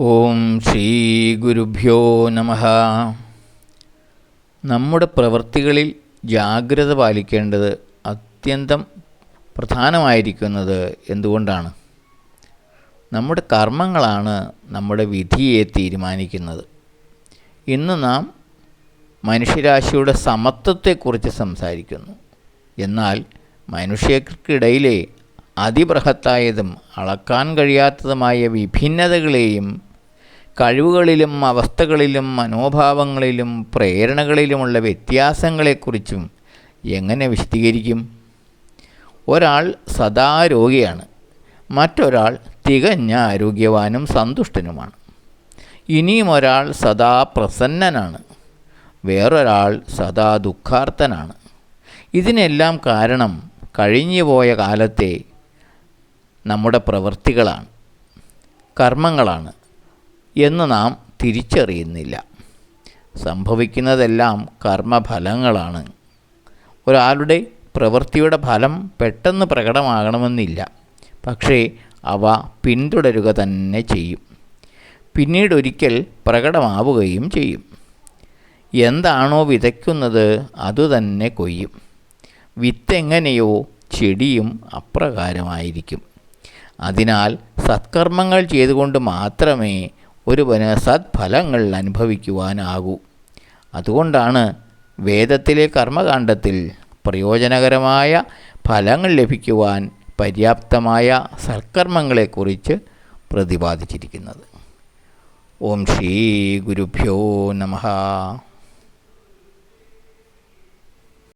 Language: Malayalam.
ഓം ശ്രീ ഗുരുഭ്യോ നമ. നമ്മുടെ പ്രവൃത്തികളിൽ ജാഗ്രത പാലിക്കേണ്ടത് അത്യന്തം പ്രധാനമായിരിക്കുന്നത് എന്തുകൊണ്ടാണ്? നമ്മുടെ കർമ്മങ്ങളാണ് നമ്മുടെ വിധിയെ തീരുമാനിക്കുന്നത്. ഇന്ന് നാം മനുഷ്യരാശിയുടെ സമത്വത്തെക്കുറിച്ച് സംസാരിക്കുന്നു. എന്നാൽ മനുഷ്യർക്കിടയിലെ അതിബൃഹത്തായതും അളക്കാൻ കഴിയാത്തതുമായ വിഭിന്നതകളെയും കഴിവുകളിലും അവസ്ഥകളിലും മനോഭാവങ്ങളിലും പ്രേരണകളിലുമുള്ള വ്യത്യാസങ്ങളെക്കുറിച്ചും എങ്ങനെ വിശദീകരിക്കും? ഒരാൾ സദാ രോഗിയാണ്. മറ്റൊരാൾ തികഞ്ഞ ആരോഗ്യവാനും സന്തുഷ്ടനുമാണ്. ഇനിയും ഒരാൾ സദാ പ്രസന്നനാണ്. വേറൊരാൾ സദാ ദുഃഖാർത്ഥനാണ്. ഇതിനെല്ലാം കാരണം കഴിഞ്ഞുപോയ കാലത്തെ നമ്മുടെ പ്രവൃത്തികളാണ് കർമ്മങ്ങളാണ്. എന്ന് നാം തിരിച്ചറിയുന്നില്ല. സംഭവിക്കുന്നതെല്ലാം കർമ്മഫലങ്ങളാണ്. ഒരാളുടെ പ്രവൃത്തിയുടെ ഫലം പെട്ടെന്ന് പ്രകടമാകണമെന്നില്ല. പക്ഷേ അവ പിന്തുടരുക തന്നെ ചെയ്യും. പിന്നീടൊരിക്കൽ പ്രകടമാവുകയും ചെയ്യും. എന്താണോ വിതയ്ക്കുന്നത് അതുതന്നെ കൊയ്യും. വിത്തെങ്ങനെയോ ചെടിയും അപ്രകാരമായിരിക്കും. അതിനാൽ സത്കർമ്മങ്ങൾ ചെയ്തുകൊണ്ട് മാത്രമേ ഒരുവന് സത്ഫലങ്ങൾ അനുഭവിക്കുവാനാകൂ. അതുകൊണ്ടാണ് വേദത്തിലെ കർമ്മകാണ്ഡത്തിൽ പ്രയോജനകരമായ ഫലങ്ങൾ ലഭിക്കുവാൻ പര്യാപ്തമായ സൽക്കർമ്മങ്ങളെക്കുറിച്ച് പ്രതിപാദിച്ചിരിക്കുന്നത്. ഓം ശ്രീ ഗുരുഭ്യോ നമഃ.